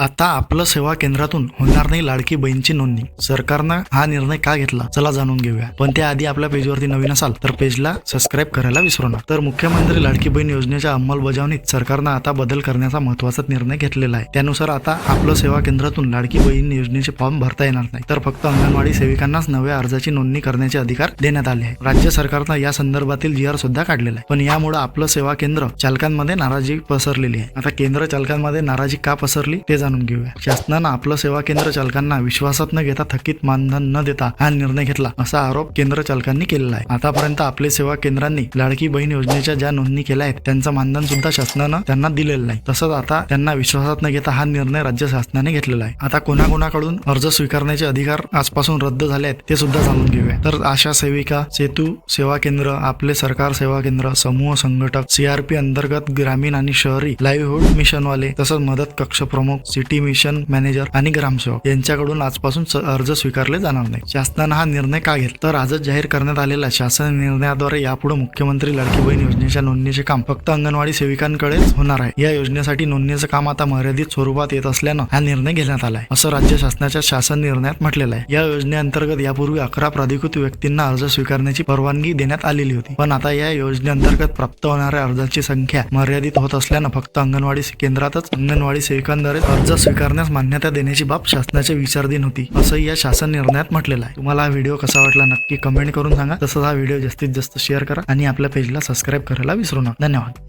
आता आपलं सेवा केंद्रातून होणार नाही लाडकी बहीणची नोंदणी. सरकारनं हा निर्णय का घेतला? चला जाणून घेऊया. पण त्याआधी आपल्या पेजवरती नवीन असाल तर पेजला सबस्क्राईब करायला विसरू नका. तर मुख्यमंत्री लाडकी बहीण योजनेच्या अंमलबजावणीत सरकारनं आता बदल करण्याचा महत्त्वाचा निर्णय घेतलेला आहे. त्यानुसार आता आपलं सेवा केंद्रातून लाडकी बहीण योजनेचे फॉर्म भरता येणार नाही. तर फक्त अंगणवाडी सेविकांनाच नव्या अर्जाची नोंदणी करण्याचे अधिकार देण्यात आले आहे राज्य सरकारनं या संदर्भातील जी आर सुद्धा काढलेला आहे. पण यामुळे आपलं सेवा केंद्र चालकांमध्ये नाराजी पसरलेली आहे. आता केंद्र चालकांमध्ये नाराजी का पसरली? ते जाणून घेऊया. शासनानं आपलं सेवा केंद्र चालकांना विश्वासात न घेता थकीत मानधन न देता हा निर्णय घेतला असा आरोप केंद्र चालकांनी केलेला आहे. आतापर्यंत आपले सेवा केंद्रांनी लाडकी बहीण योजनेच्या ज्या नोंदणी केल्या आहेत त्यांचं मानधन सुद्धा शासनानं त्यांना दिलेलं नाही. तसंच आता त्यांना विश्वासात न घेता हा निर्णय राज्य शासनाने घेतलेला आहे. आता कोणाकोणाकडून अर्ज स्वीकारण्याचे अधिकार आजपासून रद्द झाले आहेत ते सुद्धा जाणून घेऊया. तर आशा सेविका सेतू सेवा केंद्र आपले सरकार सेवा केंद्र समूह संघटक सीआरपी अंतर्गत ग्रामीण आणि शहरी लाईव्हहुड मिशनवाले तसंच मदत कक्ष प्रमुख सिटी मिशन मॅनेजर आणि ग्रामसेवक यांच्याकडून आजपासून अर्ज स्वीकारले जाणार नाही शासनानं हा निर्णय का घेतला? तर आजच जाहीर करण्यात आलेल्या शासन निर्णयाद्वारे यापुढे मुख्यमंत्री लाडकी बहीण योजनेच्या नोंदणीचे काम फक्त अंगणवाडी सेविकांकडेच होणार आहे. या योजनेसाठी नोंदणीचं काम आता मर्यादित स्वरूपात येत असल्यानं हा निर्णय घेण्यात आला असं राज्य शासनाच्या शासन निर्णयात म्हटलेलं आहे. या योजनेअंतर्गत यापूर्वी अकरा प्राधिकृत व्यक्तींना अर्ज स्वीकारण्याची परवानगी देण्यात आलेली होती. पण आता या योजनेअंतर्गत प्राप्त होणाऱ्या अर्जांची संख्या मर्यादित होत असल्यानं फक्त अंगणवाडी केंद्रातच अंगणवाडी सेविकांद्वारे अर्ज स्वीकारण्यास मान्यता देण्याची बाब शासनाच्या विचारधीन होती असं या शासन निर्णयात म्हटलेलं आहे. तुम्हाला हा व्हिडिओ कसा वाटला नक्की कमेंट करून सांगा. तसंच हा व्हिडिओ जास्तीत जास्त शेअर करा आणि आपल्या पेजला सबस्क्राईब करायला विसरू नका. धन्यवाद.